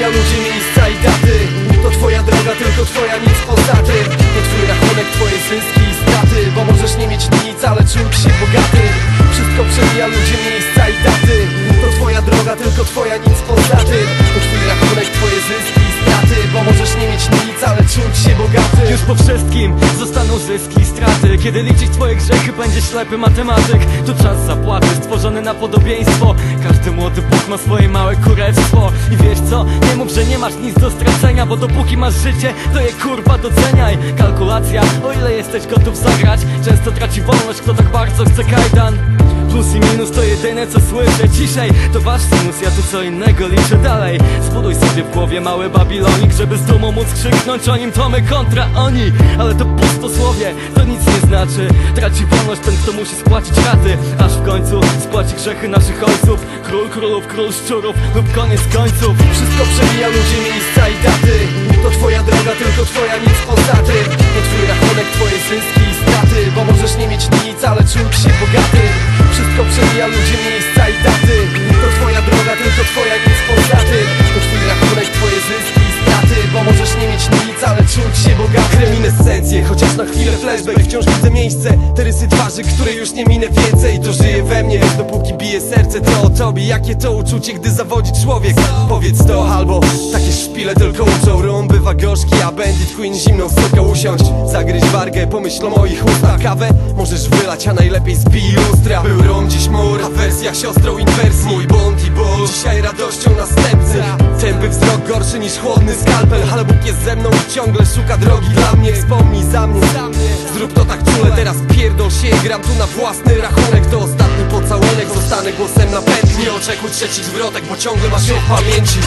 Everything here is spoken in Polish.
Zmienia ludzi, miejsca i daty. To twoja droga, tylko twoja, nic poza tym. Twój rachunek, twoje zyski i straty. Bo możesz nie mieć nic, ale czuć się bogaty. Wszystko przemija ludzi, miejsca i daty. To twoja droga, tylko twoja, nic poza tym. Twój rachunek, twoje zyski i straty. Bo możesz nie mieć nic, ale czuć się bogaty. Już po wszystkim zostaną zyski i straty. Kiedy liczyć twoje grzechy będziesz ślepy matematyk. To czas zapłaty, stworzony na podobieństwo. Każdy młody Bóg ma swoje małe kurewstwo. I wiesz co? Nie mów, że nie masz nic do stracenia Bo dopóki masz życie, to je kurwa doceniaj. Kalkulacja, o ile jesteś gotów zagrać Często traci wolność, kto tak bardzo chce kajdan. Plus i minus to jedyne co słyszę Ciszej, to wasz sinus, ja tu co innego liczę dalej Sobie w głowie mały babilonik Żeby z dumą móc krzyknąć o nim to my kontra oni. Ale to pustosłowie, to nic nie znaczy. Traci wolność ten kto musi spłacić raty Aż w końcu spłaci grzechy naszych ojców. Król królów, król szczurów lub koniec końców. Wszystko przemija ludzie, miejsca i daty. To twoja czuć się bogaty. Reminiscencje, chociaż na chwilę flashback. Wciąż widzę miejsce, te rysy twarzy, które już nie minę więcej. To żyje we mnie, dopóki bije serce To o tobie, jakie to uczucie, gdy zawodzi człowiek? Powiedz to albo takie szpile tylko uczą. Rum bywa gorzki, a bandit queen zimną sukę usiąść. Zagryź wargę, pomyśl o moich ustach. Kawę możesz wylać, a najlepiej zbij lustra. Był rum, dziś mur, a wersja siostrą inwersji Mój bunt i ból, dzisiaj radością wzrok gorszy niż chłodny skalpel. Ale Bóg jest ze mną i ciągle szuka drogi dla mnie. Wspomnij za mnie, zrób to tak czule Teraz pierdol się, gram tu na własny rachunek To ostatni pocałunek, zostanę głosem na pętli oczekuj trzecich zwrotek, bo ciągle masz ją w pamięci